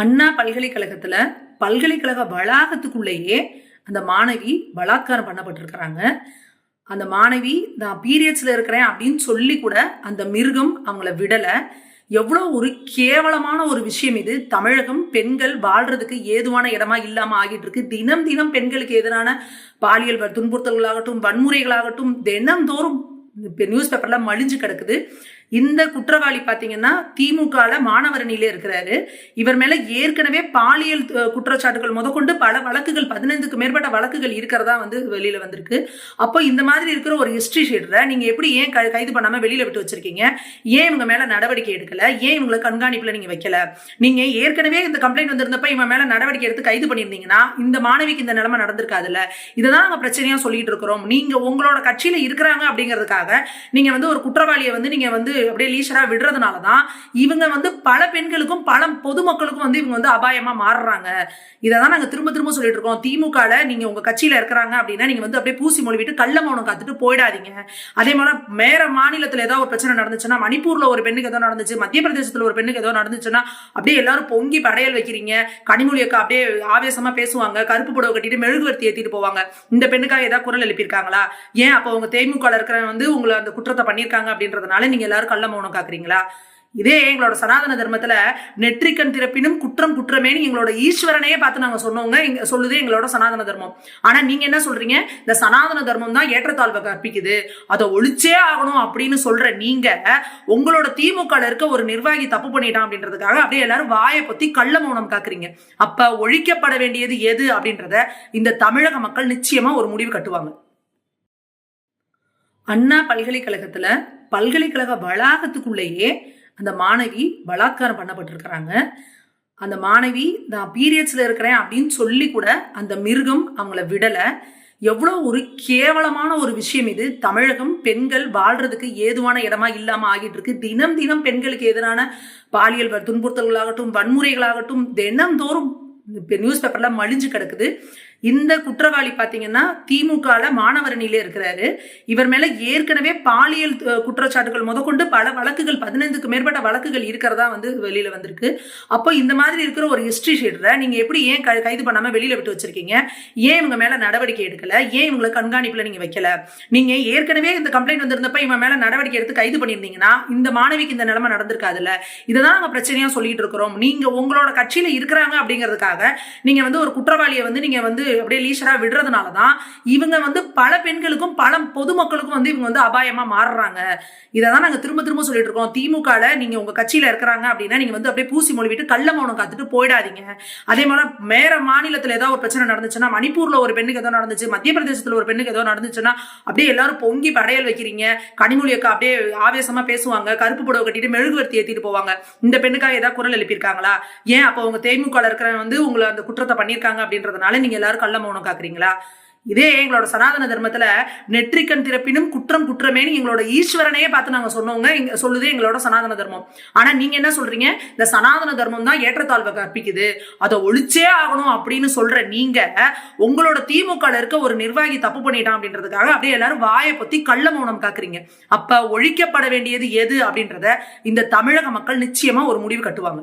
அண்ணா பல்கலைக்கழகத்துல பல்கலைக்கழக வளாகத்துக்குள்ளேயே அந்த மாணவி பலாத்காரம் பண்ணப்பட்டிருக்கிறாங்க. அந்த மாணவி நான் பீரியட்ஸ்ல இருக்கிறேன் அப்படின்னு சொல்லி கூட அந்த மிருகம் அவங்கள விடல. எவ்வளோ ஒரு கேவலமான ஒரு விஷயம் இது. தமிழகம் பெண்கள் வாழ்றதுக்கு ஏதுவான இடமா இல்லாம ஆகிட்டு இருக்கு. தினம் தினம் பெண்களுக்கு எதிரான பாலியல் துன்புறுத்தல்களாகட்டும் வன்முறைகளாகட்டும் தினம்தோறும் நியூஸ் பேப்பர்லாம் மலிஞ்சு கிடக்குது. இந்த குற்றவாளி பார்த்தீங்கன்னா திமுகவில் மாணவரணியிலே இருக்கிறாரு. இவர் மேலே ஏற்கனவே பாலியல் குற்றச்சாட்டுகள் முதற்கொண்டு பல வழக்குகள் பதினைந்துக்கு மேற்பட்ட வழக்குகள் இருக்கிறதா வந்து வெளியில் வந்திருக்கு. அப்போ இந்த மாதிரி இருக்கிற ஒரு ஹிஸ்ட்ரி ஷீட்டரை நீங்கள் எப்படி ஏன் க- கைது பண்ணாமல் வெளியில் விட்டு வச்சிருக்கீங்க? ஏன் இவங்க மேலே நடவடிக்கை எடுக்கல? ஏன் இவங்களை கண்காணிப்பில் நீங்கள் வைக்கல? நீங்கள் ஏற்கனவே இந்த கம்ப்ளைண்ட் வந்திருந்தப்ப இவன் மேலே நடவடிக்கை எடுத்து கைது பண்ணியிருந்தீங்கன்னா இந்த மாணவிக்கு இந்த நிலைமை நடந்திருக்காதுல்ல. இதை தான் பிரச்சனையாக சொல்லிட்டு இருக்கிறோம். நீங்கள் உங்களோட கட்சியில் இருக்கிறாங்க அப்படிங்கிறதுக்காக நீங்கள் வந்து ஒரு குற்றவாளியை வந்து நீங்கள் வந்து அப்படியே லீஷரா விடுறதுனால தான் இவங்க வந்து பல பெண்களுக்கும் பல பொதுமக்களுக்கும் வந்து இவங்க வந்து அபாயமா மாறுறாங்க. இதை தான் நாங்கள் திரும்ப திரும்ப சொல்லிட்டு இருக்கோம். திமுகவில் நீங்க உங்க கட்சியில இருக்கிறாங்க அப்படின்னா நீங்க வந்து அப்படியே பூசி மொழிவிட்டு கள்ள மௌனம் காத்துட்டு போயிடாதீங்க. அதே மாதிரி மேற மாநிலத்தில் ஏதாவது ஒரு பிரச்சனை நடந்துச்சுன்னா மணிப்பூரில் ஒரு பெண்ணுக்கு ஏதோ நடந்துச்சு மத்திய பிரதேசத்தில் ஒரு பெண்ணுக்கு ஏதோ நடந்துச்சுன்னா அப்படியே எல்லாரும் பொங்கி படையல் வைக்கிறீங்க. கனிமொழி அக்கா அப்படியே ஆவேசமா பேசுவாங்க. கருப்பு புடவை கட்டிட்டு மெழுகுவர்த்தி ஏற்றிட்டு போவாங்க. இந்த பெண்ணுக்காக ஏதாவது குரல் எழுப்பியிருக்காங்களா? ஏன் அப்போ உங்க தேமுக இருக்கிற வந்து உங்களை அந்த குற்றத்தை பண்ணியிருக்காங்க அப்படின்றதுனால நீங்க எல்லாரும் கள்ள மௌனம் காக்குறீங்களா? இதே எங்களோட சனாதன தர்மத்துல நெற்றிக்கண் திறப்பினும் குற்றம் குற்றமேனு எங்களோட ஈஸ்வரனையே பார்த்து நாங்க சொன்னோங்க இங்க சொல்லுது எங்களோட சனாதன தர்மம். ஆனா நீங்க என்ன சொல்றீங்க? இந்த சனாதன தர்மம் தான் ஏற்றத்தாழ்வை கற்பிக்குது. அதை ஒழிச்சே ஆகணும் அப்படின்னு சொல்ற நீங்க உங்களோட திமுக இருக்க ஒரு நிர்வாகி தப்பு பண்ணிட்டான் அப்படின்றதுக்காக அப்படியே எல்லாரும் வாயை பத்தி கள்ள மௌனம் காக்குறீங்க. அப்ப ஒழிக்கப்பட வேண்டியது எது அப்படின்றத இந்த தமிழக மக்கள் நிச்சயமா ஒரு முடிவு கட்டுவாங்க. அண்ணா பல்கலைக்கழகத்துல பல்கலைக்கழக வளாகத்துக்குள்ளேயே அந்த மாணவி பலாத்காரம் பண்ணப்பட்டிருக்கிறாங்க. அந்த மாணவி நான் பீரியட்ஸ்ல இருக்கிறேன் அப்படின்னு சொல்லி கூட அந்த மிருகம் அவங்கள விடல. எவ்வளோ ஒரு கேவலமான ஒரு விஷயம் இது. தமிழகம் பெண்கள் வாழ்றதுக்கு ஏதுவான இடமா இல்லாம ஆகிட்டு இருக்கு தினம் தினம் பெண்களுக்கு எதிரான பாலியல் துன்புறுத்தல்களாகட்டும் வன்முறைகளாகட்டும் தினம்தோறும் நியூஸ் பேப்பர்லாம் மலிஞ்சு கிடக்குது. இந்த குற்றவாளி பார்த்தீங்கன்னா திமுகவில் மாணவரணியிலே இருக்கிறாரு. இவர் மேலே ஏற்கனவே பாலியல் குற்றச்சாட்டுகள் முதற்கொண்டு பல வழக்குகள் பதினைந்துக்கு மேற்பட்ட வழக்குகள் இருக்கிறதா வந்து வெளியில் வந்திருக்கு. அப்போ இந்த மாதிரி இருக்கிற ஒரு ஹிஸ்ட்ரி ஷீடரை நீங்கள் எப்படி ஏன் க- கைது பண்ணாமல் வெளியில் விட்டு வச்சிருக்கீங்க? ஏன் இவங்க மேலே நடவடிக்கை எடுக்கலை? ஏன் இவங்களை கண்காணிப்பில் நீங்கள் வைக்கல? நீங்கள் ஏற்கனவே இந்த கம்ப்ளைண்ட் வந்திருந்தப்ப இவன் மேலே நடவடிக்கை எடுத்து கைது பண்ணியிருந்தீங்கன்னா இந்த மாணவிக்கு இந்த நிலைமை நடந்திருக்காதுல்ல? இததான் நாங்கள் பிரச்சனையாக சொல்லிட்டு இருக்கிறோம். நீங்கள் உங்களோட கட்சியில் இருக்கிறாங்க அப்படிங்கிறதுக்காக நீங்கள் வந்து ஒரு குற்றவாளியை வந்து நீங்கள் வந்து அப்படியே லீஷராக விடுறதுனால தான் இவங்க வந்து பல பெண்களுக்கும் பல பொதுமக்களுக்கும் வந்து இவங்க வந்து அபாயமா மாறுறாங்க. இதை தான் நாங்க திரும்ப திரும்ப சொல்லிட்டு இருக்கோம். திமுகவில் நீங்க உங்க கட்சியில இருக்கிறாங்க அப்படின்னா நீங்க வந்து அப்படியே பூசி மொழிவிட்டு கள்ள மௌனம் காத்துட்டு போயிடாதீங்க. அதே மாதிரி வேற மாநிலத்தில் ஏதாவது ஒரு பிரச்சனை நடந்துச்சுன்னா மணிப்பூரில் ஒரு பெண்ணுக்கு ஏதோ நடந்துச்சு மத்திய பிரதேசத்துல ஒரு பெண்ணுக்கு ஏதோ நடந்துச்சுன்னா அப்படியே எல்லாரும் பொங்கி படையல் வைக்கிறீங்க. கனிமொழி அக்கா அப்படியே ஆவேசமா பேசுவாங்க. கருப்பு புடவை கட்டிட்டு மெழுகுவர்த்தி ஏத்திட்டு போவாங்க. இந்த பெண்ணுக்காக ஏதாவது குரல் எழுப்பியிருக்காங்களா? ஏன் அப்போ உங்க தேமுக இருக்கிற வந்து உங்களை அந்த குற்றத்தை பண்ணியிருக்காங்க அப்படின்றதுனால நீங்க எல்லாரும் கள்ள மௌனம் காக்குறீங்களா? இதே எங்களோட சனாதன தர்மத்துல நெற்றிக்கண் திறப்பினும் குற்றம் குற்றமேனு எங்களோட ஈஸ்வரனையே பார்த்து நாங்க சொன்னவங்க இங்க சொல்லுது எங்களோட சனாதன தர்மம். ஆனா நீங்க என்ன சொல்றீங்க? இந்த சனாதன தர்மம் தான் ஏற்றத்தாழ்வை கற்பிக்குது. அதை ஒழிச்சே ஆகணும் அப்படின்னு சொல்ற நீங்க உங்களோட திமுக இருக்க ஒரு நிர்வாகி தப்பு பண்ணிட்டான் அப்படின்றதுக்காக அப்படியே எல்லாரும் வாயை பத்தி கள்ள மௌனம் காக்குறீங்க. அப்ப ஒழிக்கப்பட வேண்டியது எது அப்படின்றத இந்த தமிழக மக்கள் நிச்சயமா ஒரு முடிவு கட்டுவாங்க.